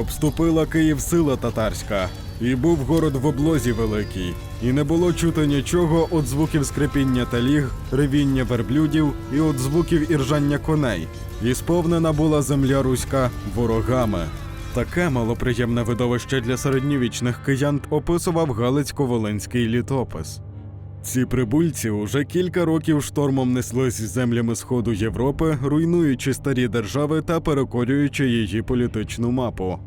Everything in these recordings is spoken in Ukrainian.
обступила Київ сила татарська, і був город в облозі великий, і не було чути нічого від звуків скрипіння таліг, ревіння верблюдів і від звуків іржання коней. І сповнена була земля руська ворогами. Таке малоприємне видовище для середньовічних киян описував Галицько-Волинський літопис. Ці прибульці уже кілька років штормом неслись землями Сходу Європи, руйнуючи старі держави та перекорюючи її політичну мапу.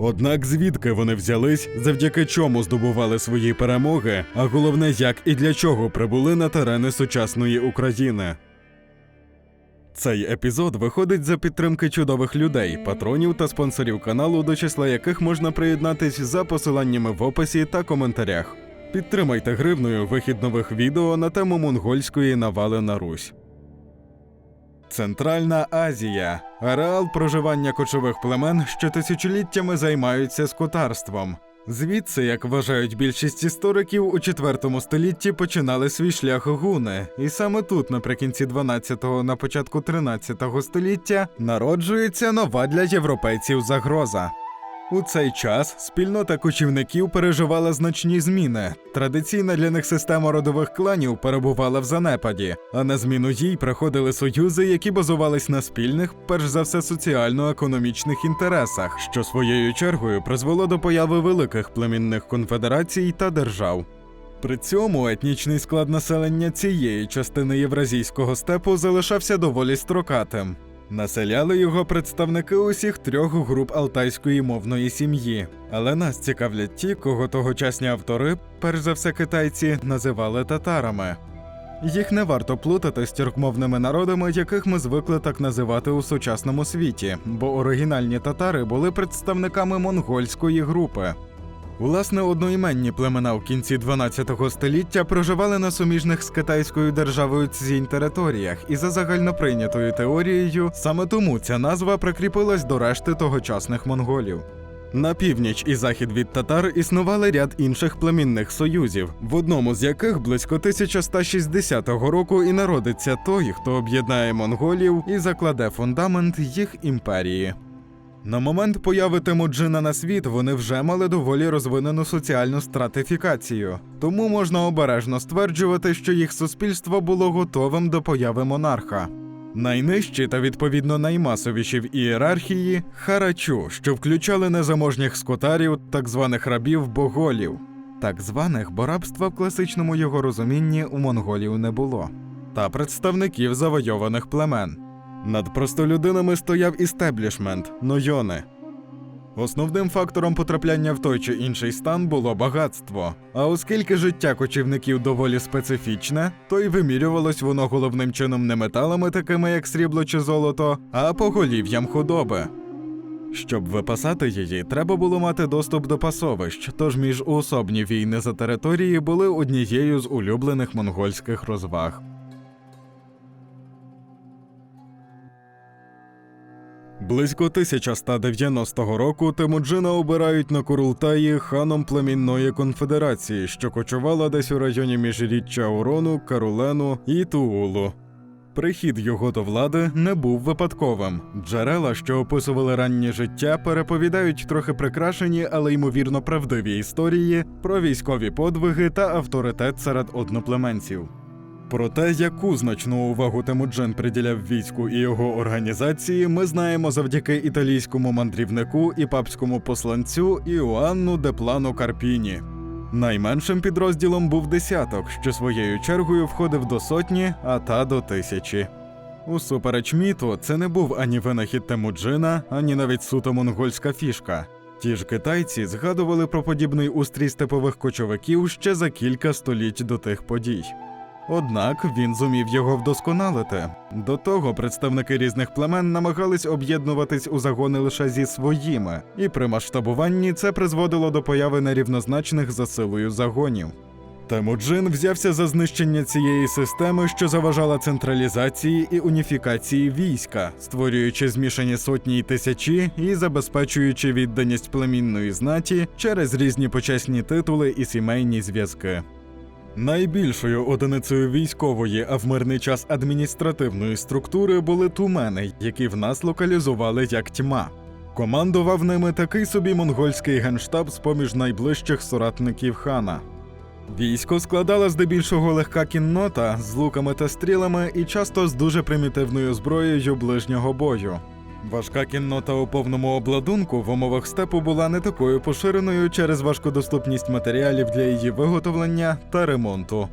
Однак звідки вони взялись, завдяки чому здобували свої перемоги, а головне, як і для чого прибули на терени сучасної України. Цей епізод виходить за підтримки чудових людей, патронів та спонсорів каналу, до числа яких можна приєднатись за посиланнями в описі та коментарях. Підтримайте гривною вихід нових відео на тему монгольської навали на Русь. Центральна Азія ареал проживання кочових племен, що тисячоліттями займаються скотарством. Звідси, як вважають більшість істориків, у IV столітті починали свій шлях гуни, і саме тут, наприкінці 12-го, на початку 13-го століття, народжується нова для європейців загроза. У цей час спільнота кочівників переживала значні зміни. Традиційна для них система родових кланів перебувала в занепаді, а на зміну їй приходили союзи, які базувались на спільних, перш за все, соціально-економічних інтересах, що своєю чергою призвело до появи великих племінних конфедерацій та держав. При цьому етнічний склад населення цієї частини євразійського степу залишався доволі строкатим. Населяли його представники усіх трьох груп алтайської мовної сім'ї. Але нас цікавлять ті, кого тогочасні автори, перш за все китайці, називали татарами. Їх не варто плутати з тюркмовними народами, яких ми звикли так називати у сучасному світі, бо оригінальні татари були представниками монгольської групи. Власне, одноіменні племена в кінці 12 століття проживали на суміжних з китайською державою Цзінь територіях, і за загальноприйнятою теорією, саме тому ця назва прикріпилась до решти тогочасних монголів. На північ і захід від татар існували ряд інших племінних союзів, в одному з яких близько 1160 року і народиться той, хто об'єднає монголів і закладе фундамент їх імперії. На момент появи Темуджина на світ вони вже мали доволі розвинену соціальну стратифікацію, тому можна обережно стверджувати, що їх суспільство було готовим до появи монарха. Найнижчі та відповідно наймасовіші в ієрархії харачу, що включали незаможніх скотарів, так званих рабів боголів, так званих, бо рабства в класичному його розумінні у монголів не було, та представників завойованих племен. Над простолюдинами стояв істеблішмент нойони. Основним фактором потрапляння в той чи інший стан було багатство. А оскільки життя кочівників доволі специфічне, то й вимірювалось воно головним чином не металами, такими як срібло чи золото, а поголів'ям худоби. Щоб випасати її, треба було мати доступ до пасовищ, тож міжуособні війни за території були однією з улюблених монгольських розваг. Близько 1190 року Темуджина обирають на Курултаї ханом племінної конфедерації, що кочувала десь у районі міжріччя Урону, Карулену і Туулу. Прихід його до влади не був випадковим. Джерела, що описували раннє життя, переповідають трохи прикрашені, але ймовірно правдиві історії про військові подвиги та авторитет серед одноплеменців. Про те, яку значну увагу Темуджин приділяв війську і його організації, ми знаємо завдяки італійському мандрівнику і папському посланцю Іоанну де Плано Карпіні. Найменшим підрозділом був десяток, що своєю чергою входив до сотні, а та до тисячі. Усупереч міту, це не був ані винахід Темуджина, ані навіть суто монгольська фішка. Ті ж китайці згадували про подібний устрій степових кочовиків ще за кілька століть до тих подій. Однак він зумів його вдосконалити. До того представники різних племен намагались об'єднуватись у загони лише зі своїми, і при масштабуванні це призводило до появи нерівнозначних за силою загонів. Темуджин взявся за знищення цієї системи, що заважала централізації і уніфікації війська, створюючи змішані сотні й тисячі і забезпечуючи відданість племінної знаті через різні почесні титули і сімейні зв'язки. Найбільшою одиницею військової, а в мирний час адміністративної структури були тумени, які в нас локалізували як тьма. Командував ними такий собі монгольський генштаб з поміж найближчих соратників хана. Військо складала здебільшого легка кіннота з луками та стрілами і часто з дуже примітивною зброєю ближнього бою. Важка кіннота у повному обладунку в умовах степу була не такою поширеною через важкодоступність матеріалів для її виготовлення та ремонту.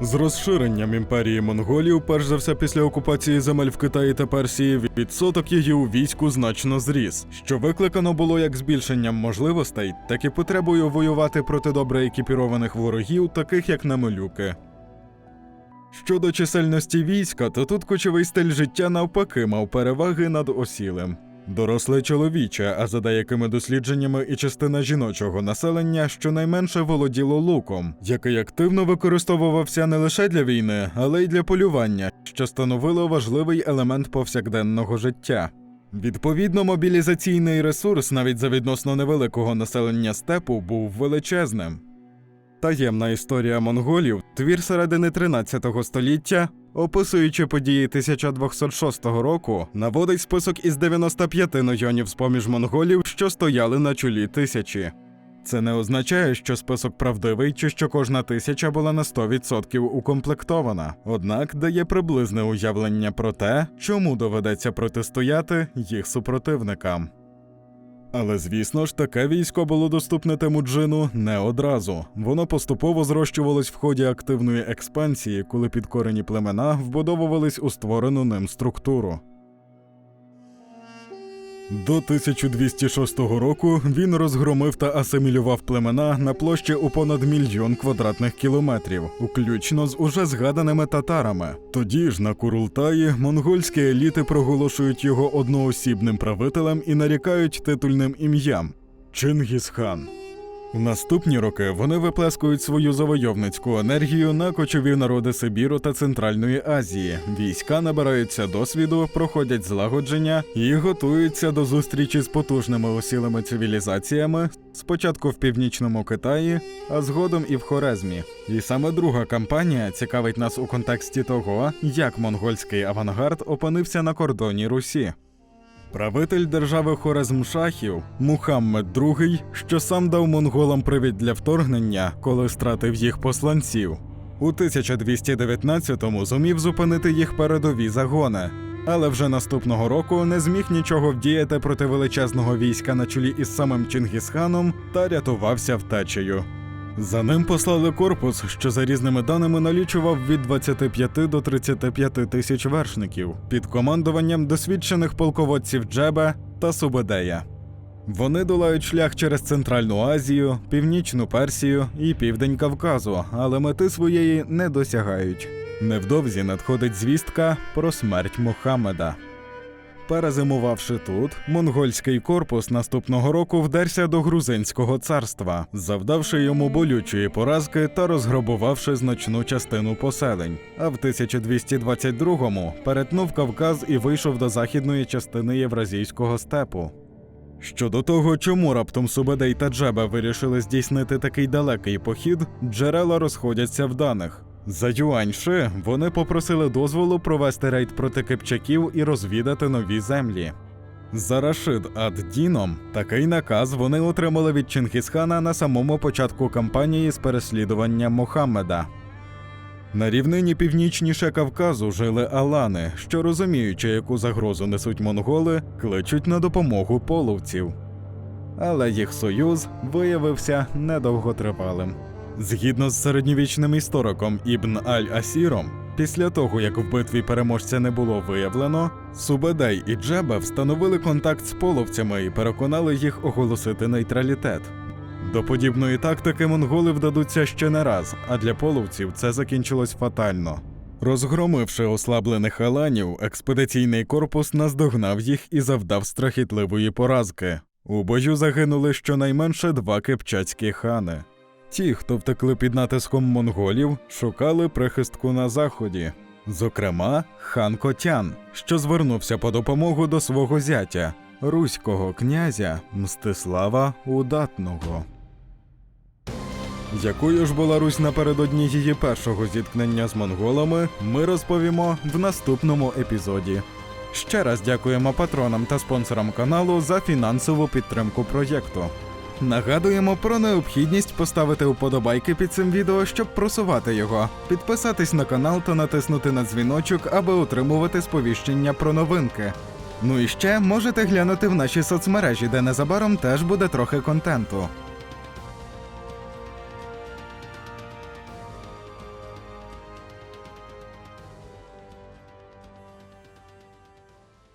З розширенням імперії монголів, перш за все після окупації земель в Китаї та Персії, відсоток її у війську значно зріс, що викликано було як збільшенням можливостей, так і потребою воювати проти добре екіпірованих ворогів, таких як намелюки. Щодо чисельності війська, то тут кочовий стиль життя навпаки мав переваги над осілим. Доросле чоловіче, а за деякими дослідженнями і частина жіночого населення щонайменше володіло луком, який активно використовувався не лише для війни, але й для полювання, що становило важливий елемент повсякденного життя. Відповідно, мобілізаційний ресурс навіть за відносно невеликого населення степу був величезним. Таємна історія монголів, твір середини 13 століття, описуючи події 1206 року, наводить список із 95 нойонів з поміж монголів, що стояли на чолі тисячі. Це не означає, що список правдивий чи що кожна тисяча була на 100% укомплектована, однак дає приблизне уявлення про те, чому доведеться протистояти їх супротивникам. Але звісно ж, таке військо було доступне Темуджину не одразу. Воно поступово зрощувалось в ході активної експансії, коли підкорені племена вбудовувались у створену ним структуру. До 1206 року він розгромив та асимілював племена на площі у понад мільйон квадратних кілометрів, включно з уже згаданими татарами. Тоді ж на Курултаї монгольські еліти проголошують його одноосібним правителем і нарікають титульним ім'ям Чингісхан. У наступні роки вони виплескують свою завойовницьку енергію на кочові народи Сибіру та Центральної Азії. Війська набираються досвіду, проходять злагодження і готуються до зустрічі з потужними осілими цивілізаціями, спочатку в північному Китаї, а згодом і в Хорезмі. І саме друга кампанія цікавить нас у контексті того, як монгольський авангард опинився на кордоні Русі. Правитель держави Хорезмшахів Мухаммед II, що сам дав монголам привід для вторгнення, коли стратив їх посланців. У 1219-му зумів зупинити їх передові загони, але вже наступного року не зміг нічого вдіяти проти величезного війська на чолі із самим Чингісханом та рятувався втечею. За ним послали корпус, що за різними даними налічував від 25 до 35 тисяч вершників під командуванням досвідчених полководців Джебе та Субедея. Вони долають шлях через Центральну Азію, Північну Персію і Південь Кавказу, але мети своєї не досягають. Невдовзі надходить звістка про смерть Мохаммеда. Перезимувавши тут, монгольський корпус наступного року вдерся до грузинського царства, завдавши йому болючої поразки та розграбувавши значну частину поселень. А в 1222-му перетнув Кавказ і вийшов до західної частини євразійського степу. Щодо того, чому раптом Субедей та Джеба вирішили здійснити такий далекий похід, джерела розходяться в даних. За Юаньши вони попросили дозволу провести рейд проти кипчаків і розвідати нові землі. За Рашид ад-Діном такий наказ вони отримали від Чингісхана на самому початку кампанії з переслідування Мохаммеда. На рівнині північніше Кавказу жили алани, що розуміючи, яку загрозу несуть монголи, кличуть на допомогу половців. Але їх союз виявився недовготривалим. Згідно з середньовічним істориком Ібн Аль-Асіром, після того як в битві переможця не було виявлено, Субедей і Джеба встановили контакт з половцями і переконали їх оголосити нейтралітет. До подібної тактики монголи вдадуться ще не раз, а для половців це закінчилось фатально. Розгромивши ослаблених аланів, експедиційний корпус наздогнав їх і завдав страхітливої поразки. У бою загинули щонайменше два кипчацькі хани. Ті, хто втекли під натиском монголів, шукали прихистку на заході. Зокрема, хан Котян, що звернувся по допомогу до свого зятя, руського князя Мстислава Удатного. Якою ж була Русь напередодні її першого зіткнення з монголами, ми розповімо в наступному епізоді. Ще раз дякуємо патронам та спонсорам каналу за фінансову підтримку проєкту. Нагадуємо про необхідність поставити вподобайки під цим відео, щоб просувати його, підписатись на канал та натиснути на дзвіночок, аби отримувати сповіщення про новинки. Ну і ще можете глянути в наші соцмережі, де незабаром теж буде трохи контенту.